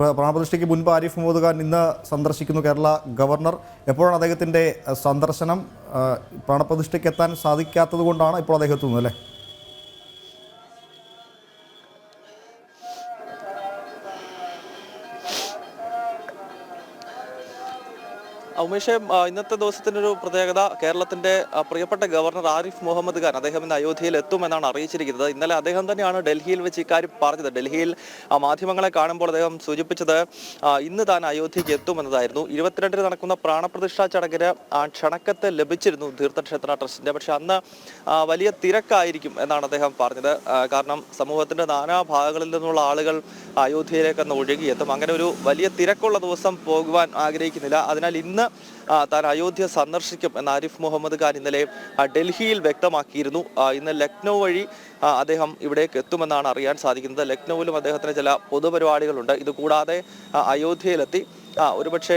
പ്ര- പ്രാണപ്രതിഷ്ഠയ്ക്ക് മുൻപ് ആരിഫ് മുഹമ്മദ് ഖാൻ ഇന്ന് സന്ദർശിക്കുന്നു കേരള ഗവർണർ. എപ്പോഴാണ് അദ്ദേഹത്തിന്റെ സന്ദർശനം? പ്രാണപ്രതിഷ്ഠയ്ക്ക് എത്താൻ സാധിക്കാത്തത് കൊണ്ടാണ് ഇപ്പോൾ അദ്ദേഹം എത്തുന്നത് അല്ലേ? ഉമേഷേ ഇന്നത്തെ ദിവസത്തിന്റെ ഒരു പ്രത്യേകത കേരളത്തിന്റെ പ്രിയപ്പെട്ട ഗവർണർ ആരിഫ് മുഹമ്മദ് ഖാൻ അദ്ദേഹം ഇന്ന് അയോധ്യയിൽ എത്തുമെന്നാണ് അറിയിച്ചിരിക്കുന്നത്. ഇന്നലെ അദ്ദേഹം തന്നെയാണ് ഡൽഹിയിൽ വെച്ച് ഇക്കാര്യം പറഞ്ഞത്. ഡൽഹിയിൽ മാധ്യമങ്ങളെ കാണുമ്പോൾ അദ്ദേഹം സൂചിപ്പിച്ചത് ഇന്ന് താൻ അയോധ്യയ്ക്ക് എത്തുമെന്നതായിരുന്നു. ഇരുപത്തിരണ്ടിന് നടക്കുന്ന പ്രാണപ്രതിഷ്ഠാ ചടങ്ങിന് ആ ക്ഷണക്കത്തെ ലഭിച്ചിരുന്നു തീർത്ഥക്ഷേത്ര ട്രസ്റ്റിന്റെ. പക്ഷെ അന്ന് വലിയ തിരക്കായിരിക്കും എന്നാണ് അദ്ദേഹം പറഞ്ഞത്. കാരണം സമൂഹത്തിന്റെ ഭാഗങ്ങളിൽ നിന്നുള്ള ആളുകൾ അയോധ്യയിലേക്ക് ഒഴുകിയെത്തും. അങ്ങനെ ഒരു വലിയ തിരക്കുള്ള ദിവസം പോകുവാൻ ആഗ്രഹിക്കുന്നില്ല. അതിനാൽ ഇന്ന് താൻ അയോധ്യ സന്ദർശിക്കും എന്ന് ആരിഫ് മുഹമ്മദ് ഖാൻ ഇന്നലെ ഡൽഹിയിൽ വ്യക്തമാക്കിയിരുന്നു. ഇന്ന് ലക്നൗ വഴി അദ്ദേഹം ഇവിടേക്ക് എത്തുമെന്നാണ് അറിയാൻ സാധിക്കുന്നത്. ലക്നൌവിലും അദ്ദേഹത്തിന് ചില പൊതുപരിപാടികളുണ്ട്. ഇതുകൂടാതെ അയോധ്യയിലെത്തി. ഒരുപക്ഷേ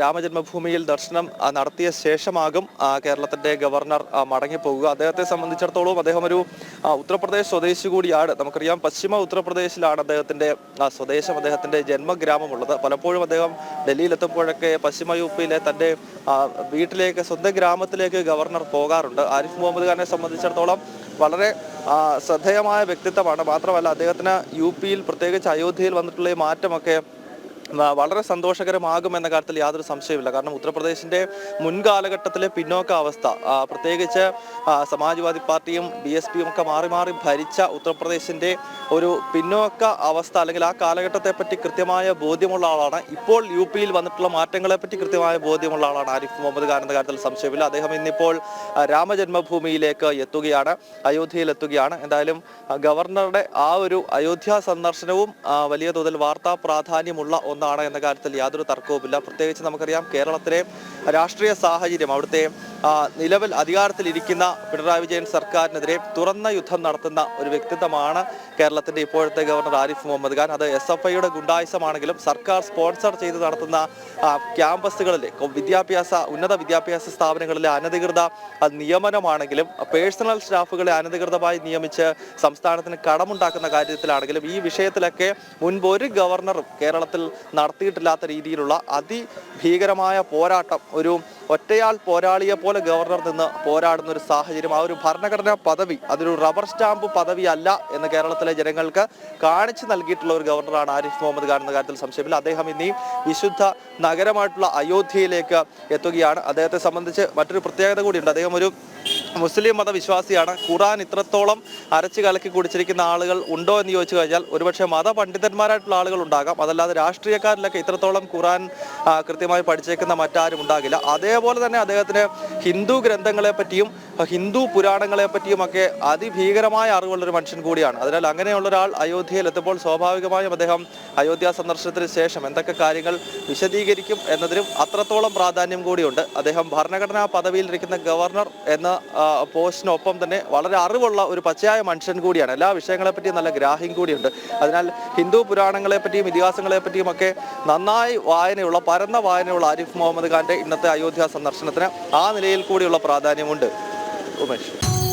രാമജന്മഭൂമിയിൽ ദർശനം നടത്തിയ ശേഷമാകും കേരളത്തിന്റെ ഗവർണർ മടങ്ങിപ്പോകുക. അദ്ദേഹത്തെ സംബന്ധിച്ചിടത്തോളം അദ്ദേഹം ഒരു ഉത്തർപ്രദേശ് സ്വദേശി കൂടിയാണ്. നമുക്കറിയാം പശ്ചിമ ഉത്തർപ്രദേശിലാണ് അദ്ദേഹത്തിന്റെ സ്വദേശം അദ്ദേഹത്തിന്റെ ജന്മഗ്രാമമുള്ളത്. പലപ്പോഴും അദ്ദേഹം ഡൽഹിയിലെത്തുമ്പോഴൊക്കെ പശ്ചിമ യു പിയിലെ തന്റെ വീട്ടിലേക്ക് സ്വന്തം ഗ്രാമത്തിലേക്ക് ഗവർണർ പോകാറുണ്ട്. ആരിഫ് മുഹമ്മദ് ഖാനെ സംബന്ധിച്ചിടത്തോളം വളരെ ശ്രദ്ധേയമായ വ്യക്തിത്വമാണ്. മാത്രമല്ല അദ്ദേഹത്തിന് യു പിയിൽ പ്രത്യേകിച്ച് അയോധ്യയിൽ വന്നിട്ടുള്ള മാറ്റമൊക്കെ വളരെ സന്തോഷകരമാകുമെന്ന കാര്യത്തിൽ യാതൊരു സംശയമില്ല കാരണം ഉത്തർപ്രദേശിന്റെ മുൻകാലഘട്ടത്തിലെ പിന്നോക്ക അവസ്ഥ പ്രത്യേകിച്ച് സമാജ്വാദി പാർട്ടിയും ബി എസ് പിയും ഒക്കെ മാറി മാറി ഭരിച്ച ഉത്തർപ്രദേശിന്റെ ഒരു പിന്നോക്ക അവസ്ഥ അല്ലെങ്കിൽ ആ കാലഘട്ടത്തെ പറ്റി കൃത്യമായ ബോധ്യമുള്ള ആളാണ്. ഇപ്പോൾ യു പിയിൽ വന്നിട്ടുള്ള മാറ്റങ്ങളെ പറ്റി കൃത്യമായ ബോധ്യമുള്ള ആളാണ് ആരിഫ് മുഹമ്മദ് ഖാൻ എന്ന കാര്യത്തിൽ സംശയമില്ല. അദ്ദേഹം ഇന്നിപ്പോൾ രാമജന്മഭൂമിയിലേക്ക് എത്തുകയാണ് അയോധ്യയിൽ എത്തുകയാണ് എന്തായാലും ഗവർണറുടെ ആ ഒരു അയോധ്യ സന്ദർശനവും വലിയ തോതിൽ വാർത്താ പ്രാധാന്യമുള്ള ഒന്നാണ് എന്ന കാര്യത്തിൽ യാതൊരു തർക്കവുമില്ല. പ്രത്യേകിച്ച് നമുക്കറിയാം കേരളത്തിലെ രാഷ്ട്രീയ സാഹചര്യം അവിടുത്തെ നിലവിൽ അധികാരത്തിലിരിക്കുന്ന പിണറായി വിജയൻ സർക്കാരിനെതിരെ തുറന്ന യുദ്ധം നടത്തുന്ന ഒരു വ്യക്തിത്വമാണ് കേരളത്തിന്റെ ഇപ്പോഴത്തെ ഗവർണർ ആരിഫ് മുഹമ്മദ് ഖാൻ. അത് എസ് എഫ് ഐയുടെ ഗുണ്ടായുസമാണെങ്കിലും സർക്കാർ സ്പോൺസർ ചെയ്ത് നടത്തുന്ന ക്യാമ്പസുകളിലെ വിദ്യാഭ്യാസ ഉന്നത വിദ്യാഭ്യാസ സ്ഥാപനങ്ങളിലെ അനധികൃത നിയമനമാണെങ്കിലും പേഴ്സണൽ സ്റ്റാഫുകളെ അനധികൃതമായി നിയമിച്ച് സംസ്ഥാനത്തിന് കടമുണ്ടാക്കുന്ന കാര്യത്തിലാണെങ്കിലും ഈ വിഷയത്തിലൊക്കെ മുൻപ് ഒരു ഗവർണറും കേരളത്തിൽ നടത്തിയിട്ടില്ലാത്ത രീതിയിലുള്ള അതിഭീകരമായ പോരാട്ടം ഒരു ഒറ്റയാൾ പോരാളിയെ പോലെ ഗവർണർ നിന്ന് പോരാടുന്ന ഒരു സാഹചര്യം ആ ഒരു ഭരണഘടനാ പദവി അതൊരു റബ്ബർ സ്റ്റാമ്പ് പദവി അല്ല എന്ന് കേരളത്തിലെ ജനങ്ങൾക്ക് കാണിച്ചു നൽകിയിട്ടുള്ള ഒരു ഗവർണറാണ് ആരിഫ് മുഹമ്മദ് ഖാൻ എന്ന കാര്യത്തിൽ സംശയമില്ല. അദ്ദേഹം ഇനിയും വിശുദ്ധ നഗരമായിട്ടുള്ള അയോധ്യയിലേക്ക് എത്തുകയാണ്. അദ്ദേഹത്തെ സംബന്ധിച്ച് മറ്റൊരു പ്രത്യേകത കൂടിയുണ്ട്. അദ്ദേഹം ഒരു മുസ്ലിം മതവിശ്വാസിയാണ്. ഖുറാൻ ഇത്രത്തോളം അരച്ച് കലക്കി കുടിച്ചിരിക്കുന്ന ആളുകൾ ഉണ്ടോ എന്ന് ചോദിച്ചു കഴിഞ്ഞാൽ ഒരുപക്ഷെ മതപണ്ഡിതന്മാരായിട്ടുള്ള ആളുകൾ ഉണ്ടാകാം. അതല്ലാതെ രാഷ്ട്രീയക്കാരിലൊക്കെ ഇത്രത്തോളം ഖുറാൻ കൃത്യമായി പഠിച്ചേക്കുന്ന മറ്റാരും ഉണ്ടാകില്ല. അതേപോലെ തന്നെ അദ്ദേഹത്തിന് ഹിന്ദു ഗ്രന്ഥങ്ങളെ പറ്റിയും ഹിന്ദു പുരാണങ്ങളെ പറ്റിയും ഒക്കെ അതിഭീകരമായ അറിവുള്ളൊരു മനുഷ്യൻ കൂടിയാണ്. അതിനാൽ അങ്ങനെയുള്ള ഒരാൾ അയോധ്യയിൽ എത്തുമ്പോൾ സ്വാഭാവികമായും അദ്ദേഹം അയോധ്യ സന്ദർശനത്തിന് ശേഷം എന്തൊക്കെ കാര്യങ്ങൾ വിശദീകരിക്കും എന്നതിനും അത്രത്തോളം പ്രാധാന്യം കൂടിയുണ്ട്. അദ്ദേഹം ഭരണഘടനാ പദവിയിലിരിക്കുന്ന ഗവർണർ എന്ന പോസ്റ്റിനൊപ്പം തന്നെ വളരെ അറിവുള്ള ഒരു പച്ചയായ മനുഷ്യൻ കൂടിയാണ്. എല്ലാ വിഷയങ്ങളെ പറ്റിയും നല്ല ഗ്രാഹ്യം കൂടിയുണ്ട്. അതിനാൽ ഹിന്ദു പുരാണങ്ങളെ പറ്റിയും ഇതിഹാസങ്ങളെ പറ്റിയും ഒക്കെ നന്നായി വായനയുള്ള പരന്ന വായനയുള്ള ആരിഫ് മുഹമ്മദ് ഖാന്റെ ഇന്നത്തെ അയോധ്യ സന്ദർശനത്തിന് ആ നിലയിൽ കൂടിയുള്ള പ്രാധാന്യമുണ്ട്. ഉമേഷ്.